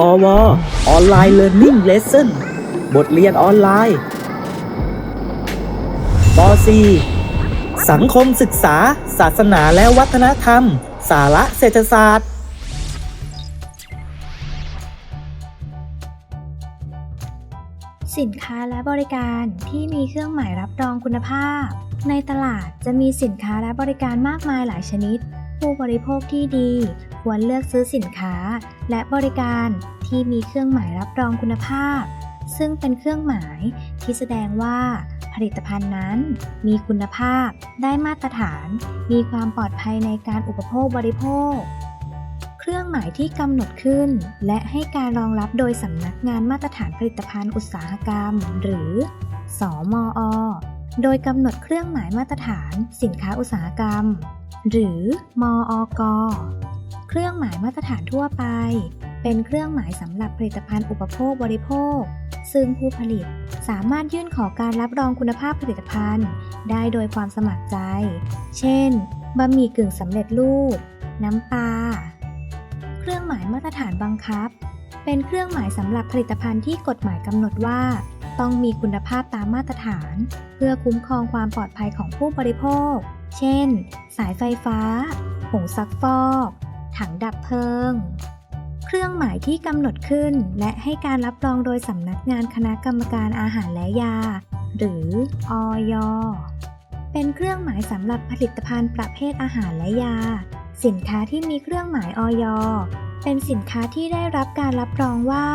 พอวออนไลน์เรียนรู้เลสเซ่นบทเรียนออนไลน์ป .4 สังคมศึกษา ศาสนาและวัฒนธรรม สาระเศรษฐศาสตร์ สินค้าและบริการที่มีเครื่องหมายรับรองคุณภาพ ในตลาดจะมีสินค้าและบริการมากมายหลายชนิด ผู้บริโภคที่ดี ควรเลือกซื้อสินค้า และบริการที่มีเครื่องหมายรับรองคุณภาพ ซึ่งเป็นเครื่องหมายที่แสดงว่าผลิตภัณฑ์นั้นมีคุณภาพ ได้มาตรฐาน มีความปลอดภัยในการอุปโภคบริโภค เครื่องหมายที่กำหนดขึ้น และให้การรองรับโดยสำนักงานมาตรฐานผลิตภัณฑ์อุตสาหกรรม หรือ สอมอ โดยกำหนดเครื่องหมายมาตรฐานสินค้าอุตสาหกรรม หรือมอกเครื่องหมายมาตรฐานทั่วไป เป็นเครื่องหมายสำหรับผลิตภัณฑ์อุปโภคบริโภค ซึ่งผู้ผลิตสามารถยื่นขอการรับรองคุณภาพผลิตภัณฑ์ ได้โดยความสมัครใจ เช่น บะหมี่กึ่งสำเร็จรูป น้ำปลา เครื่องหมายมาตรฐานบังคับ เป็นเครื่องหมายสำหรับผลิตภัณฑ์ที่กฎหมายกำหนดว่า ต้องมีคุณภาพตามมาตรฐาน เพื่อคุ้มครองความปลอดภัยของผู้บริโภค เช่น สายไฟฟ้า ผงซักฟอก ถังดับเพลิง เครื่องหมายที่กำหนดขึ้น และให้การรับรองโดยสำนักงานคณะกรรมการอาหารและยา หรืออย เป็นเครื่องหมายสำหรับผลิตภัณฑ์ประเภทอาหารและยา สินค้าที่มีเครื่องหมายอยเป็นสินค้าที่ได้รับการรับรองว่า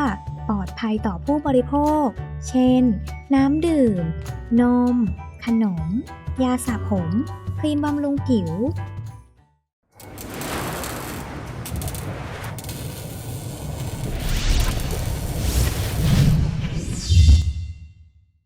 ปลอดภัยต่อผู้บริโภค เช่น น้ำดื่ม นม ขนม ยาสระผม ครีมบำรุงผิว